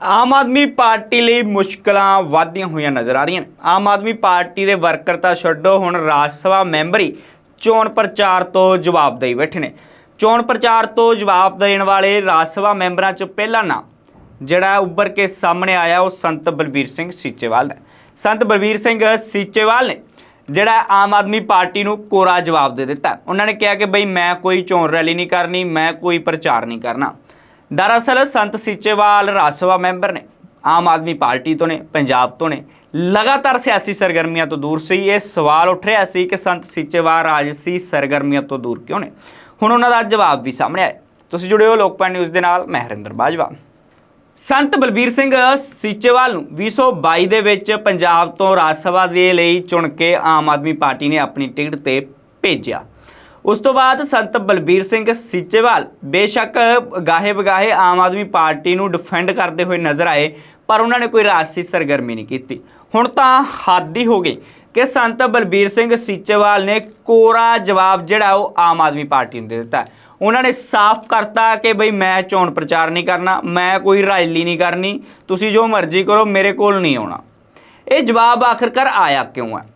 ਆਮ Aadmi party ਲਈ ਮੁਸ਼ਕਲਾਂ ਵਧਦੀਆਂ ਹੋਈਆਂ ਨਜ਼ਰ ਆ ਰਹੀਆਂ ਨੇ। ਆਮ ਆਦਮੀ ਪਾਰਟੀ ਦੇ ਵਰਕਰ ਤਾਂ ਛੱਡੋ, ਹੁਣ ਰਾਜ ਸਭਾ ਮੈਂਬਰ ਹੀ ਚੋਣ ਪ੍ਰਚਾਰ ਤੋਂ ਜਵਾਬ ਦੇਈ ਬੈਠੇ ਨੇ। ਚੋਣ ਪ੍ਰਚਾਰ ਤੋਂ ਜਵਾਬ ਦੇਣ ਵਾਲੇ ਰਾਜ ਸਭਾ ਮੈਂਬਰਾਂ 'ਚ ਪਹਿਲਾ ਨਾਂ ਜਿਹੜਾ ਉੱਭਰ ਕੇ ਸਾਹਮਣੇ ਆਇਆ, ਉਹ ਸੰਤ ਬਲਬੀਰ ਸਿੰਘ ਸੀਚੇਵਾਲ ਦਾ ਸੰਤ ਬਲਬੀਰ ਸਿੰਘ ਸੀਚੇਵਾਲ ਨੇ ਜਿਹੜਾ ਆਮ ਆਦਮੀ ਪਾਰਟੀ ਨੂੰ ਕੋਰਾ ਜਵਾਬ ਦੇ ਦਿੱਤਾ। ਉਹਨਾਂ ਨੇ ਕਿਹਾ ਕਿ ਬਈ ਮੈਂ ਕੋਈ ਚੋਣ ਰੈਲੀ ਨਹੀਂ ਕਰਨੀ, ਮੈਂ ਕੋਈ ਪ੍ਰਚਾਰ ਨਹੀਂ ਕਰਨਾ। ਦਰਅਸਲ ਸੰਤ ਸੀਚੇਵਾਲ ਰਾਜ ਸਭਾ ਮੈਂਬਰ ਨੇ, ਆਮ ਆਦਮੀ ਪਾਰਟੀ ਤੋਂ ਨੇ, ਪੰਜਾਬ ਤੋਂ ਨੇ, ਲਗਾਤਾਰ ਸਿਆਸੀ ਸਰਗਰਮੀਆਂ ਤੋਂ ਦੂਰ ਸੀ। ਇਹ ਸਵਾਲ ਉੱਠ ਰਿਹਾ ਸੀ ਕਿ ਸੰਤ ਸੀਚੇਵਾਲ ਰਾਜਸੀ ਸਰਗਰਮੀਆਂ ਤੋਂ ਦੂਰ ਕਿਉਂ ਨੇ? ਹੁਣ ਉਹਨਾਂ ਦਾ ਜਵਾਬ ਵੀ ਸਾਹਮਣੇ ਆਇਆ ਤੁਸੀਂ ਜੁੜੇ ਹੋ ਲੋਕਪਾਲ ਨਿਊਜ਼ ਦੇ ਨਾਲ, ਮੈਂ ਹਰਿੰਦਰ ਬਾਜਵਾ। ਸੰਤ ਬਲਬੀਰ ਸਿੰਘ ਸੀਚੇਵਾਲ ਨੂੰ 2022 ਦੇ ਵਿੱਚ ਪੰਜਾਬ ਤੋਂ ਰਾਜ ਸਭਾ ਦੇ ਲਈ ਚੁਣ ਕੇ ਆਮ ਆਦਮੀ ਪਾਰਟੀ ਨੇ ਆਪਣੀ ਟਿਕਟ ਤੇ ਭੇਜਿਆ। ਉਸ ਤੋਂ ਬਾਅਦ ਸੰਤ ਬਲਬੀਰ ਸਿੰਘ ਸੀਚੇਵਾਲ ਬੇਸ਼ੱਕ ਗਾਹੇ ਬਗਾਹੇ ਆਮ ਆਦਮੀ ਪਾਰਟੀ ਨੂੰ ਡਿਫੈਂਡ ਕਰਦੇ ਹੋਏ ਨਜ਼ਰ ਆਏ, ਪਰ ਉਹਨਾਂ ਨੇ ਕੋਈ ਰਾਜਸੀ ਸਰਗਰਮੀ ਨਹੀਂ ਕੀਤੀ। ਹੁਣ ਤਾਂ ਹੱਦ ਹੀ ਹੋ ਗਈ ਕਿ ਸੰਤ ਬਲਬੀਰ ਸਿੰਘ ਸੀਚੇਵਾਲ ਨੇ ਕੋਰਾ ਜਵਾਬ ਜਿਹੜਾ ਉਹ ਆਮ ਆਦਮੀ ਪਾਰਟੀ ਨੂੰ ਦੇ ਦਿੱਤਾ। ਉਹਨਾਂ ਨੇ ਸਾਫ਼ ਕਰਤਾ ਕਿ ਬਈ ਮੈਂ ਚੋਣ ਪ੍ਰਚਾਰ ਨਹੀਂ ਕਰਨਾ, ਮੈਂ ਕੋਈ ਰੈਲੀ ਨਹੀਂ ਕਰਨੀ, ਤੁਸੀਂ ਜੋ ਮਰਜ਼ੀ ਕਰੋ, ਮੇਰੇ ਕੋਲ ਨਹੀਂ ਆਉਣਾ। ਇਹ ਜਵਾਬ ਆਖਰਕਾਰ ਆਇਆ ਕਿਉਂ ਹੈ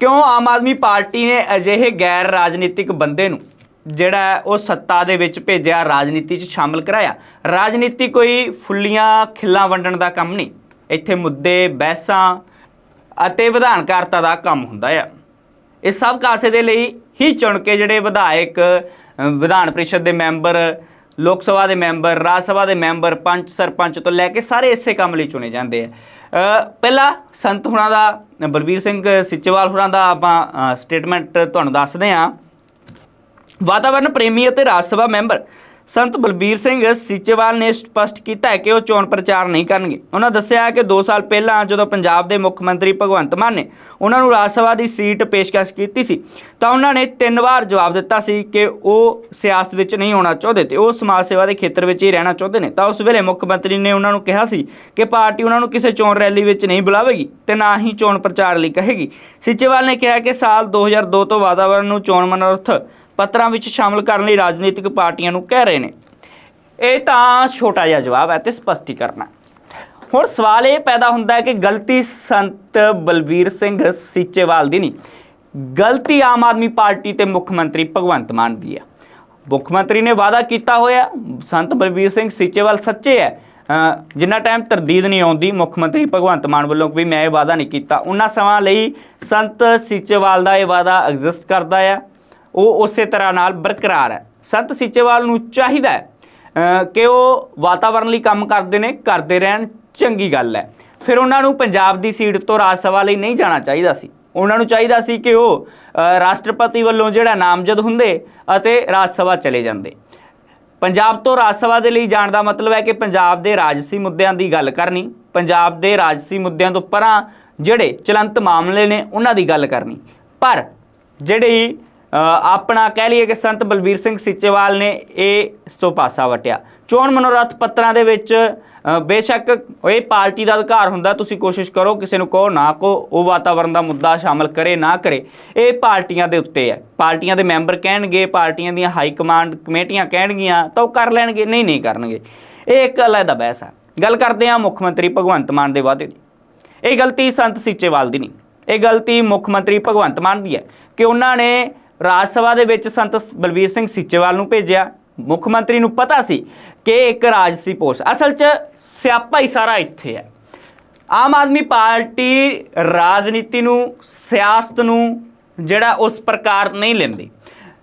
ਕਿਉਂ ਆਮ ਆਦਮੀ ਪਾਰਟੀ ਨੇ ਅਜਿਹੇ ਗੈਰ ਰਾਜਨੀਤਿਕ ਬੰਦੇ ਨੂੰ, ਜਿਹੜਾ ਉਹ ਸੱਤਾ ਦੇ ਵਿੱਚ ਭੇਜਿਆ, ਰਾਜਨੀਤੀ 'ਚ ਸ਼ਾਮਲ ਕਰਾਇਆ? ਰਾਜਨੀਤੀ ਕੋਈ ਫੁੱਲੀਆਂ ਖਿੱਲਾਂ ਵੰਡਣ ਦਾ ਕੰਮ ਨਹੀਂ। ਇੱਥੇ ਮੁੱਦੇ, ਬਹਿਸਾਂ ਅਤੇ ਵਿਧਾਨਕਾਰਤਾ ਦਾ ਕੰਮ ਹੁੰਦਾ ਆ। ਇਹ ਸਭ ਕਾਸੇ ਦੇ ਲਈ ਹੀ ਚੁਣ ਕੇ ਜਿਹੜੇ ਵਿਧਾਇਕ ਵਿਧਾਨ ਪਰਿਸ਼ਦ ਦੇ ਮੈਂਬਰ, ਲੋਕ ਸਭਾ ਦੇ ਮੈਂਬਰ, ਰਾਜ ਸਭਾ ਦੇ ਮੈਂਬਰ, ਪੰਚ, ਸਰਪੰਚ ਤੋਂ ਲੈ ਕੇ ਸਾਰੇ ਇਸੇ ਕੰਮ ਲਈ ਚੁਣੇ ਜਾਂਦੇ ਆ। ਪਹਿਲਾ ਸੰਤ ਹੁਣਾਂ ਦਾ, ਬਲਬੀਰ ਸਿੰਘ ਸਿੱਚੇਵਾਲ ਹੁਣਾਂ ਦਾ ਆਪਾਂ ਸਟੇਟਮੈਂਟ ਤੁਹਾਨੂੰ ਦੱਸਦੇ ਹਾਂ। ਵਾਤਾਵਰਣ ਪ੍ਰੇਮੀ ਅਤੇ ਰਾਜ ਸਭਾ ਮੈਂਬਰ ਸੰਤ ਬਲਬੀਰ ਸਿੰਘ ਸੀਚੇਵਾਲ ਨੇ ਸਪਸ਼ਟ ਕੀਤਾ ਹੈ ਕਿ ਉਹ ਚੋਣ ਪ੍ਰਚਾਰ ਨਹੀਂ ਕਰਨਗੇ। ਉਹਨਾਂ ਦੱਸਿਆ ਕਿ 2 ਸਾਲ ਪਹਿਲਾਂ ਜਦੋਂ ਪੰਜਾਬ ਦੇ ਮੁੱਖ ਮੰਤਰੀ ਭਗਵੰਤ ਮਾਨ ਨੇ ਉਹਨਾਂ ਨੂੰ ਰਾਜ ਸਭਾ ਦੀ ਸੀਟ ਪੇਸ਼ਕਸ਼ ਕੀਤੀ ਸੀ, ਤਾਂ ਉਹਨਾਂ ਨੇ ਤਿੰਨ ਵਾਰ ਜਵਾਬ ਦਿੱਤਾ ਸੀ ਕਿ ਉਹ ਸਿਆਸਤ ਵਿੱਚ ਨਹੀਂ ਆਉਣਾ ਚਾਹੁੰਦੇ ਤੇ ਉਹ ਸਮਾਜ ਸੇਵਾ ਦੇ ਖੇਤਰ ਵਿੱਚ ਹੀ ਰਹਿਣਾ ਚਾਹੁੰਦੇ ਨੇ। ਤਾਂ ਉਸ ਵੇਲੇ ਮੁੱਖ ਮੰਤਰੀ ਨੇ ਉਹਨਾਂ ਨੂੰ ਕਿਹਾ ਸੀ ਕਿ ਪਾਰਟੀ ਉਹਨਾਂ ਨੂੰ ਕਿਸੇ ਚੋਣ ਰੈਲੀ ਵਿੱਚ ਨਹੀਂ ਬੁਲਾਵੇਗੀ ਤੇ ਨਾ ਹੀ ਚੋਣ ਪ੍ਰਚਾਰ ਲਈ ਕਹੇਗੀ। ਸੀਚੇਵਾਲ ਨੇ ਕਿਹਾ ਕਿ ਸਾਲ 2002 ਤੋਂ ਵਾਤਾਵਰਣ ਨੂੰ ਚੋਣ ਮਨੋਰਥ ਪੱਤਰਾਂ ਵਿੱਚ ਸ਼ਾਮਲ ਕਰਨ ਲਈ ਰਾਜਨੀਤਿਕ ਪਾਰਟੀਆਂ ਨੂੰ ਕਹਿ ਰਹੇ ਨੇ। ਇਹ ਤਾਂ ਛੋਟਾ ਜਿਹਾ ਜਵਾਬ ਹੈ ਤੇ ਸਪਸ਼ਟੀਕਰਨ ਹੈ। ਹੁਣ ਸਵਾਲ ਇਹ ਪੈਦਾ ਹੁੰਦਾ ਹੈ ਕਿ ਗਲਤੀ ਸੰਤ ਬਲਬੀਰ ਸਿੰਘ ਸੀਚੇਵਾਲ ਦੀ ਨਹੀਂ ਗਲਤੀ ਆਮ ਆਦਮੀ ਪਾਰਟੀ ਤੇ ਮੁੱਖ ਮੰਤਰੀ ਭਗਵੰਤ ਮਾਨ ਦੀ ਹੈ। ਮੁੱਖ ਮੰਤਰੀ ਨੇ ਵਾਅਦਾ ਕੀਤਾ ਹੋਇਆ ਸੰਤ ਬਲਬੀਰ ਸਿੰਘ ਸੀਚੇਵਾਲ ਸੱਚੇ ਹੈ। ਅ, ਜਿੰਨਾ ਟਾਈਮ ਤਰਦੀਦ ਨਹੀਂ ਆਉਂਦੀ ਮੁੱਖ ਮੰਤਰੀ ਭਗਵੰਤ ਮਾਨ ਵੱਲੋਂ ਵੀ ਮੈਂ ਇਹ ਵਾਅਦਾ ਨਹੀਂ ਕੀਤਾ। ਉਹਨਾਂ ਸਮਾਂ ਲਈ ਸੰਤ ਸੀਚੇਵਾਲ ਦਾ ਇਹ ਵਾਅਦਾ ਐਗਜ਼ਿਸਟ ਕਰਦਾ ਆ। ਉਹ ਉਸੇ ਤਰ੍ਹਾਂ ਨਾਲ ਬਰਕਰਾਰ ਹੈ। ਸੰਤ ਸੀਚੇਵਾਲ ਨੂੰ ਚਾਹੀਦਾ ਹੈ ਕਿ ਉਹ ਵਾਤਾਵਰਣ ਲਈ ਕੰਮ ਕਰਦੇ ਨੇ, ਕਰਦੇ ਰਹਿਣ, ਚੰਗੀ ਗੱਲ ਹੈ। ਫਿਰ ਉਹਨਾਂ ਨੂੰ ਪੰਜਾਬ ਦੀ ਸੀਟ ਤੋਂ ਰਾਜ ਸਭਾ ਲਈ ਨਹੀਂ ਜਾਣਾ ਚਾਹੀਦਾ ਸੀ। ਉਹਨਾਂ ਨੂੰ ਚਾਹੀਦਾ ਸੀ ਕਿ ਉਹ ਰਾਸ਼ਟਰਪਤੀ ਵੱਲੋਂ ਜਿਹੜਾ ਨਾਮਜ਼ਦ ਹੁੰਦੇ ਅਤੇ ਰਾਜ ਸਭਾ ਚਲੇ ਜਾਂਦੇ। ਪੰਜਾਬ ਤੋਂ ਰਾਜ ਸਭਾ ਦੇ ਲਈ ਜਾਣ ਦਾ ਮਤਲਬ ਹੈ ਕਿ ਪੰਜਾਬ ਦੇ ਰਾਜਸੀ ਮੁੱਦਿਆਂ ਦੀ ਗੱਲ ਕਰਨੀ, ਪੰਜਾਬ ਦੇ ਰਾਜਸੀ ਮੁੱਦਿਆਂ ਤੋਂ ਪਰਾਂ ਜਿਹੜੇ ਚਲੰਤ ਮਾਮਲੇ ਨੇ ਉਹਨਾਂ ਦੀ ਗੱਲ ਕਰਨੀ। ਪਰ ਜਿਹੜੀ ਆਪਣਾ ਕਹਿ ਲਈਏ ਕਿ ਸੰਤ ਬਲਬੀਰ ਸਿੰਘ ਸਿੱਚੇਵਾਲ ਨੇ ਇਹ ਇਸ ਤੋਂ ਪਾਸਾ ਵਟਿਆ। ਚੋਣ ਮਨੋਰਥ ਪੱਤਰਾਂ ਦੇ ਵਿੱਚ ਬੇਸ਼ੱਕ ਇਹ ਪਾਰਟੀ ਦਾ ਅਧਿਕਾਰ ਹੁੰਦਾ, ਤੁਸੀਂ ਕੋਸ਼ਿਸ਼ ਕਰੋ, ਕਿਸੇ ਨੂੰ ਕਹੋ, ਨਾ ਕੋ ਉਹ ਵਾਤਾਵਰਣ ਦਾ ਮੁੱਦਾ ਸ਼ਾਮਲ ਕਰੇ, ਨਾ ਕਰੇ, ਇਹ ਪਾਰਟੀਆਂ ਦੇ ਉੱਤੇ ਹੈ। ਪਾਰਟੀਆਂ ਦੇ ਮੈਂਬਰ ਕਹਿਣਗੇ, ਪਾਰਟੀਆਂ ਦੀਆਂ ਹਾਈ ਕਮਾਂਡ ਕਮੇਟੀਆਂ ਕਹਿਣਗੀਆਂ, ਤਾਂ ਉਹ ਕਰ ਲੈਣਗੇ, ਨਹੀਂ ਨਹੀਂ ਕਰਨਗੇ। ਇਹ ਇੱਕ ਅਲੱਗ ਦਾ ਬਹਿਸ ਹੈ। ਗੱਲ ਕਰਦੇ ਹਾਂ ਮੁੱਖ ਮੰਤਰੀ ਭਗਵੰਤ ਮਾਨ ਦੇ ਵਾਅਦੇ ਦੀ। ਇਹ ਗਲਤੀ ਸੰਤ ਸੀਚੇਵਾਲ ਦੀ ਨਹੀਂ। ਇਹ ਗਲਤੀ ਮੁੱਖ ਮੰਤਰੀ ਭਗਵੰਤ ਮਾਨ ਦੀ ਹੈ ਕਿ ਉਹਨਾਂ ਨੇ ਰਾਜ ਸਭਾ ਦੇ ਵਿੱਚ ਸੰਤ ਬਲਬੀਰ ਸਿੰਘ ਸੀਚੇਵਾਲ ਨੂੰ ਭੇਜਿਆ। ਮੁੱਖ ਮੰਤਰੀ ਨੂੰ ਪਤਾ ਸੀ ਕਿ ਇਹ ਇੱਕ ਰਾਜਸੀ ਪੋਸਟ। ਅਸਲ 'ਚ ਸਿਆਪਾ ਹੀ ਸਾਰਾ ਇੱਥੇ ਹੈ। ਆਮ ਆਦਮੀ ਪਾਰਟੀ ਰਾਜਨੀਤੀ ਨੂੰ, ਸਿਆਸਤ ਨੂੰ ਜਿਹੜਾ ਉਸ ਪ੍ਰਕਾਰ ਨਹੀਂ ਲੈਂਦੀ।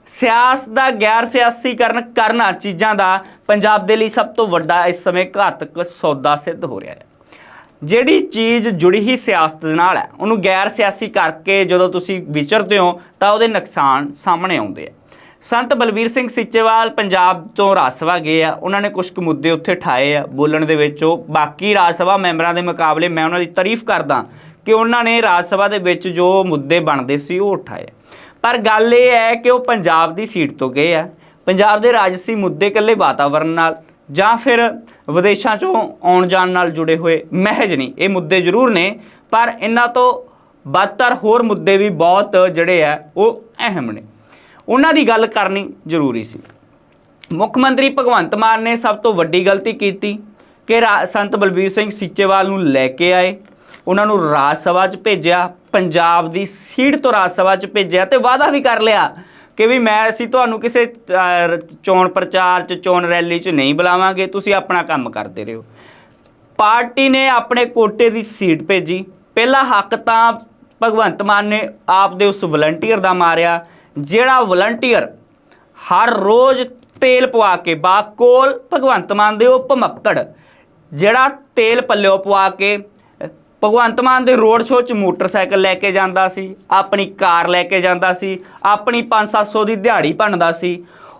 ਸਿਆਸਤ ਦਾ ਗੈਰ ਸਿਆਸੀਕਰਨ ਕਰਨਾ ਚੀਜ਼ਾਂ ਦਾ ਪੰਜਾਬ ਦੇ ਲਈ ਸਭ ਤੋਂ ਵੱਡਾ ਇਸ ਸਮੇਂ ਘਾਤਕ ਸੌਦਾ ਸਿੱਧ ਹੋ ਰਿਹਾ ਹੈ। ਜਿਹੜੀ ਚੀਜ਼ ਜੁੜੀ ਹੀ ਸਿਆਸਤ ਦੇ ਨਾਲ ਹੈ, ਉਹਨੂੰ ਗੈਰ ਸਿਆਸੀ ਕਰਕੇ ਜਦੋਂ ਤੁਸੀਂ ਵਿਚਰਦੇ ਹੋ, ਤਾਂ ਉਹਦੇ ਨੁਕਸਾਨ ਸਾਹਮਣੇ ਆਉਂਦੇ ਆ। ਸੰਤ ਬਲਬੀਰ ਸਿੰਘ ਸਿੱਚੇਵਾਲ ਪੰਜਾਬ ਤੋਂ ਰਾਜ ਸਭਾ ਗਏ ਆ, ਉਹਨਾਂ ਨੇ ਕੁਝ ਕੁ ਮੁੱਦੇ ਉੱਥੇ ਠਾਏ ਆ, ਬੋਲਣ ਦੇ ਵਿੱਚ ਉਹ। ਬਾਕੀ ਰਾਜ ਸਭਾ ਮੈਂਬਰਾਂ ਦੇ ਮੁਕਾਬਲੇ ਮੈਂ ਉਹਨਾਂ ਦੀ ਤਾਰੀਫ ਕਰਦਾ ਕਿ ਉਹਨਾਂ ਨੇ ਰਾਜ ਸਭਾ ਦੇ ਵਿੱਚ ਜੋ ਮੁੱਦੇ ਬਣਦੇ ਸੀ, ਉਹ ਉਠਾਏ। ਪਰ ਗੱਲ ਇਹ ਹੈ ਕਿ ਉਹ ਪੰਜਾਬ ਦੀ ਸੀਟ ਤੋਂ ਗਏ ਆ। ਪੰਜਾਬ ਦੇ ਰਾਜਸੀ ਮੁੱਦੇ ਇਕੱਲੇ ਵਾਤਾਵਰਣ ਨਾਲ ਜਾਂ ਫਿਰ ਵਿਦੇਸ਼ਾਂ ਚੋਂ ਆਉਣ ਜਾਣ ਨਾਲ ਜੁੜੇ ਹੋਏ ਮਹਿਜ ਨਹੀਂ, ਇਹ ਮੁੱਦੇ ਜ਼ਰੂਰ ਨੇ, ਪਰ ਇਹਨਾਂ ਤੋਂ ਬਦਤਰ ਹੋਰ ਮੁੱਦੇ ਵੀ ਬਹੁਤ ਜਿਹੜੇ ਆ, ਉਹ ਅਹਿਮ ਨੇ। ਉਹਨਾਂ ਦੀ ਗੱਲ ਕਰਨੀ ਜ਼ਰੂਰੀ ਸੀ। ਮੁੱਖ ਮੰਤਰੀ ਭਗਵੰਤ ਮਾਨ ਨੇ ਸਭ ਤੋਂ ਵੱਡੀ ਗਲਤੀ ਕੀਤੀ ਕਿ ਰਾ- ਸੰਤ ਬਲਬੀਰ ਸਿੰਘ ਸੀਚੇਵਾਲ ਨੂੰ ਲੈ ਕੇ ਆਏ। ਉਹਨਾਂ ਨੂੰ ਰਾਜ ਸਭਾ 'ਚ ਭੇਜਿਆ, ਪੰਜਾਬ ਦੀ ਸੀਟ ਤੋਂ ਰਾਜ ਸਭਾ 'ਚ ਭੇਜਿਆ ਤੇ ਵਾਅਦਾ ਵੀ ਕਰ ਲਿਆ ਕਿ ਵੀ ਮੈਂ, ਅਸੀਂ ਤੁਹਾਨੂੰ ਕਿਸੇ ਚੋਣ ਪ੍ਰਚਾਰ 'ਚ, ਚੋਣ ਰੈਲੀ 'ਚ ਨਹੀਂ ਬੁਲਾਵਾਂਗੇ, ਤੁਸੀਂ ਆਪਣਾ ਕੰਮ ਕਰਦੇ ਰਹੋ। ਪਾਰਟੀ ਨੇ ਆਪਣੇ ਕੋਟੇ ਦੀ ਸੀਟ ਭੇਜੀ। ਪਹਿਲਾ ਹੱਕ ਤਾਂ ਭਗਵੰਤ ਮਾਨ ਨੇ ਆਪ ਦੇ ਉਸ ਵਲੰਟੀਅਰ ਦਾ ਮਾਰਿਆ, ਜਿਹੜਾ ਵਲੰਟੀਅਰ ਹਰ ਰੋਜ਼ ਤੇਲ ਪਵਾ ਕੇ ਬਾਕੋਲ ਭਗਵੰਤ ਮਾਨ ਦੇ ਉਹ ਭਮੱਕੜ, ਜਿਹੜਾ ਤੇਲ ਪੱਲਿਓ ਪਵਾ ਕੇ ਭਗਵੰਤ ਮਾਨ ਦੇ ਰੋਡ ਸ਼ੋਅ 'ਚ ਮੋਟਰਸਾਈਕਲ ਲੈ ਕੇ ਜਾਂਦਾ ਸੀ, ਆਪਣੀ ਕਾਰ ਲੈ ਕੇ ਜਾਂਦਾ ਸੀ, ਆਪਣੀ 5-700 ਦੀ ਦਿਹਾੜੀ ਭੰਨਦਾ ਸੀ,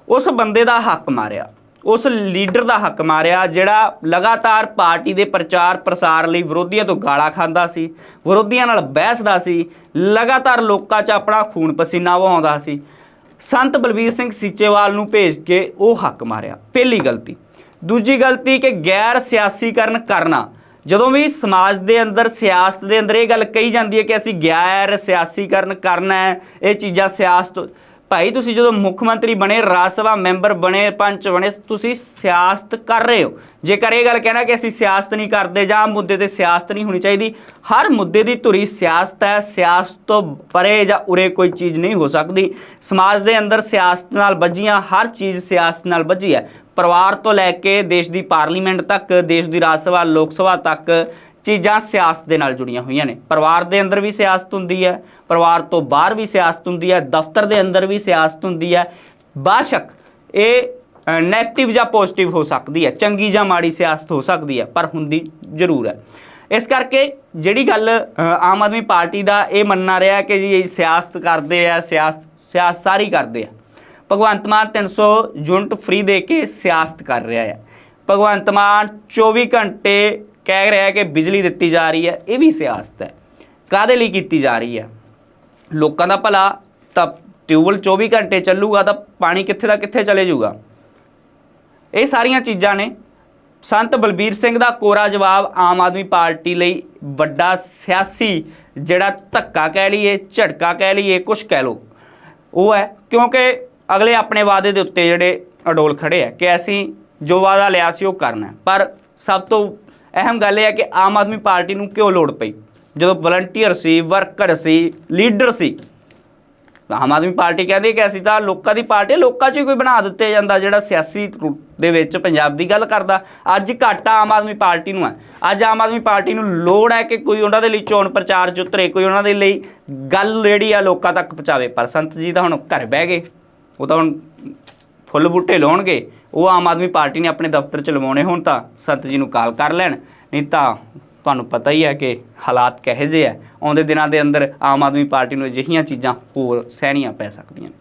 ਉਸ ਬੰਦੇ ਦਾ ਹੱਕ ਮਾਰਿਆ, ਉਸ ਲੀਡਰ ਦਾ ਹੱਕ ਮਾਰਿਆ, ਜਿਹੜਾ ਲਗਾਤਾਰ ਪਾਰਟੀ ਦੇ ਪ੍ਰਚਾਰ ਪ੍ਰਸਾਰ ਲਈ ਵਿਰੋਧੀਆਂ ਤੋਂ ਗਾਲਾਂ ਖਾਂਦਾ ਸੀ, ਵਿਰੋਧੀਆਂ ਨਾਲ ਬਹਿਸਦਾ ਸੀ, ਲਗਾਤਾਰ ਲੋਕਾਂ 'ਚ ਆਪਣਾ ਖੂਨ ਪਸੀਨਾ ਵਹਾਉਂਦਾ ਸੀ। ਸੰਤ ਬਲਬੀਰ ਸਿੰਘ ਸੀਚੇਵਾਲ ਨੂੰ ਭੇਜ ਕੇ ਉਹ ਹੱਕ ਮਾਰਿਆ, ਪਹਿਲੀ ਗਲਤੀ। ਦੂਜੀ ਗਲਤੀ ਕਿ ਗੈਰ ਸਿਆਸੀਕਰਨ ਕਰਨਾ ਜਦੋਂ ਵੀ ਸਮਾਜ ਦੇ ਅੰਦਰ, ਸਿਆਸਤ ਦੇ ਅੰਦਰ ਇਹ ਗੱਲ ਕਹੀ ਜਾਂਦੀ ਹੈ ਕਿ ਅਸੀਂ ਗੈਰ ਸਿਆਸੀਕਰਨ ਕਰਨਾ ਹੈ, ਇਹ ਚੀਜ਼ਾਂ ਸਿਆਸਤ ਭਾਈ ਤੁਸੀਂ ਜਦੋਂ ਮੁੱਖ ਮੰਤਰੀ ਬਣੇ, ਰਾਜ ਸਭਾ ਮੈਂਬਰ ਬਣੇ, ਪੰਚ ਬਣੇ, ਤੁਸੀਂ ਸਿਆਸਤ ਕਰ ਰਹੇ ਹੋ। ਜੇਕਰ ਇਹ ਗੱਲ ਕਹਿਣਾ ਕਿ ਅਸੀਂ ਸਿਆਸਤ ਨਹੀਂ ਕਰਦੇ ਜਾਂ ਮੁੱਦੇ ਤੇ ਸਿਆਸਤ ਨਹੀਂ ਹੋਣੀ ਚਾਹੀਦੀ, ਹਰ ਮੁੱਦੇ ਦੀ ਧੁਰੀ ਸਿਆਸਤ ਹੈ, ਸਿਆਸਤ ਤੋਂ ਪਰੇ ਜਾਂ ਉਰੇ ਕੋਈ ਚੀਜ਼ ਨਹੀਂ ਹੋ ਸਕਦੀ। ਸਮਾਜ ਦੇ ਅੰਦਰ ਸਿਆਸਤ ਨਾਲ ਵੱਜੀਆਂ, ਹਰ ਚੀਜ਼ ਸਿਆਸਤ ਨਾਲ ਵੱਜੀ ਹੈ। ਪਰਿਵਾਰ ਤੋਂ ਲੈ ਕੇ ਦੇਸ਼ ਦੀ ਪਾਰਲੀਮੈਂਟ ਤੱਕ, ਦੇਸ਼ ਦੀ ਰਾਜ ਸਭਾ, ਲੋਕ ਸਭਾ ਤੱਕ ਚੀਜ਼ਾਂ ਸਿਆਸਤ ਦੇ ਨਾਲ ਜੁੜੀਆਂ ਹੋਈਆਂ ਨੇ। ਪਰਿਵਾਰ ਦੇ ਅੰਦਰ ਵੀ ਸਿਆਸਤ ਹੁੰਦੀ ਹੈ, ਪਰਿਵਾਰ ਤੋਂ ਬਾਹਰ ਵੀ ਸਿਆਸਤ ਹੁੰਦੀ ਹੈ, ਦਫ਼ਤਰ ਦੇ ਅੰਦਰ ਵੀ ਸਿਆਸਤ ਹੁੰਦੀ ਹੈ। ਬਾਸ਼ਕ ਇਹ ਨੈਗੇਟਿਵ ਜਾਂ ਪੋਜ਼ਿਟਿਵ ਹੋ ਸਕਦੀ ਹੈ, ਚੰਗੀ ਜਾਂ ਮਾੜੀ ਸਿਆਸਤ ਹੋ ਸਕਦੀ ਹੈ, ਪਰ ਹੁੰਦੀ ਜ਼ਰੂਰ ਹੈ। ਇਸ ਕਰਕੇ ਜਿਹੜੀ ਗੱਲ ਆਮ ਆਦਮੀ ਪਾਰਟੀ ਦਾ ਇਹ ਮੰਨਣਾ ਰਿਹਾ ਕਿ ਜੀ ਸਿਆਸਤ ਕਰਦੇ ਆ, ਸਿਆਸਤ ਸਿਆਸਤ ਸਾਰੀ ਕਰਦੇ ਆ। ਭਗਵੰਤ ਮਾਨ 300 ਯੂਨਿਟ ਫ੍ਰੀ ਦੇ ਕੇ ਸਿਆਸਤ ਕਰ ਰਿਹਾ ਹੈ। ਭਗਵੰਤ ਮਾਨ 24 ਘੰਟੇ ਕਹਿ ਰਿਹਾ ਹੈ ਕਿ ਬਿਜਲੀ ਦਿੱਤੀ ਜਾ ਰਹੀ ਹੈ, ਇਹ ਵੀ ਸਿਆਸਤ ਹੈ। ਕਾਦੇ ਲਈ ਕੀਤੀ ਜਾ ਰਹੀ ਹੈ? ਲੋਕਾਂ ਦਾ ਭਲਾ, ਤਾਂ ਟਿਊਬਲ 24 ਘੰਟੇ ਚੱਲੂਗਾ ਤਾਂ ਪਾਣੀ ਕਿੱਥੇ ਦਾ ਕਿੱਥੇ ਚਲੇ ਜਾਊਗਾ? ਇਹ ਸਾਰੀਆਂ ਚੀਜ਼ਾਂ ਨੇ। ਸੰਤ ਬਲਬੀਰ ਸਿੰਘ ਦਾ ਕੋਰਾ ਜਵਾਬ ਆਮ ਆਦਮੀ ਪਾਰਟੀ ਲਈ ਵੱਡਾ ਸਿਆਸੀ ਜਿਹੜਾ ਧੱਕਾ ਕਹਿ ਲਈਏ ਝਟਕਾ ਕਹਿ ਲਈਏ ਕੁਝ ਕਹਿ ਲਓ। ਉਹ ਹੈ, ਕਿਉਂਕਿ ਅਗਲੇ ਆਪਣੇ ਵਾਅਦੇ ਦੇ ਉੱਤੇ ਜਿਹੜੇ ਅਡੋਲ ਖੜੇ ਆ ਕਿ ਅਸੀਂ ਜੋ ਵਾਅਦਾ ਲਿਆ ਸੀ ਉਹ ਕਰਨਾ ਪਰ ਸਭ ਤੋਂ ਅਹਿਮ ਗੱਲ ਇਹ ਹੈ ਕਿ ਆਮ ਆਦਮੀ ਪਾਰਟੀ ਨੂੰ ਕਿਉਂ ਲੋੜ ਪਈ? ਜਦੋਂ ਵਲੰਟੀਅਰ ਸੀ ਵਰਕਰ ਸੀ ਲੀਡਰ ਸੀ ਆਮ ਆਦਮੀ ਪਾਰਟੀ ਕਹਿੰਦੀ ਕਿ ਅਸੀਂ ਤਾਂ ਲੋਕਾਂ ਦੀ ਪਾਰਟੀ ਲੋਕਾਂ 'ਚ ਹੀ ਕੋਈ ਬਣਾ ਦਿੱਤੇ ਜਾਂਦਾ ਜਿਹੜਾ ਸਿਆਸੀ ਰੂਪ ਦੇ ਵਿੱਚ ਪੰਜਾਬ ਦੀ ਗੱਲ ਕਰਦਾ। ਅੱਜ ਘਾਟਾ ਆਮ ਆਦਮੀ ਪਾਰਟੀ ਨੂੰ ਹੈ। ਅੱਜ ਆਮ ਆਦਮੀ ਪਾਰਟੀ ਨੂੰ ਲੋੜ ਹੈ ਕਿ ਕੋਈ ਉਹਨਾਂ ਦੇ ਲਈ ਚੋਣ ਪ੍ਰਚਾਰ 'ਚ ਉਤਰੇ, ਕੋਈ ਉਹਨਾਂ ਦੇ ਲਈ ਗੱਲ ਜਿਹੜੀ ਆ ਲੋਕਾਂ ਤੱਕ ਪਹੁੰਚਾਵੇ। ਪਰ ਸੰਤ ਜੀ ਤਾਂ ਹੁਣ ਘਰ ਬਹਿ ਗਏ। ਉਹ ਤਾਂ ਹੁਣ ਫੁੱਲ ਬੂਟੇ ਲਾਉਣਗੇ। ਉਹ ਆਮ ਆਦਮੀ ਪਾਰਟੀ ਨੇ ਆਪਣੇ ਦਫ਼ਤਰ 'ਚ ਲਵਾਉਣੇ ਹੋਣ ਤਾਂ ਸੰਤ ਜੀ ਨੂੰ ਕਾਲ ਕਰ ਲੈਣ। ਨਹੀਂ ਤਾਂ ਤੁਹਾਨੂੰ ਪਤਾ ਹੀ ਹੈ ਕਿ ਹਾਲਾਤ ਕਿਹੋ ਜਿਹੇ ਆ। ਆਉਂਦੇ ਦਿਨਾਂ ਦੇ ਅੰਦਰ ਆਮ ਆਦਮੀ ਪਾਰਟੀ ਨੂੰ ਅਜਿਹੀਆਂ ਚੀਜ਼ਾਂ ਹੋਰ ਸਹਿਣੀਆਂ ਪੈ ਸਕਦੀਆਂ ਨੇ।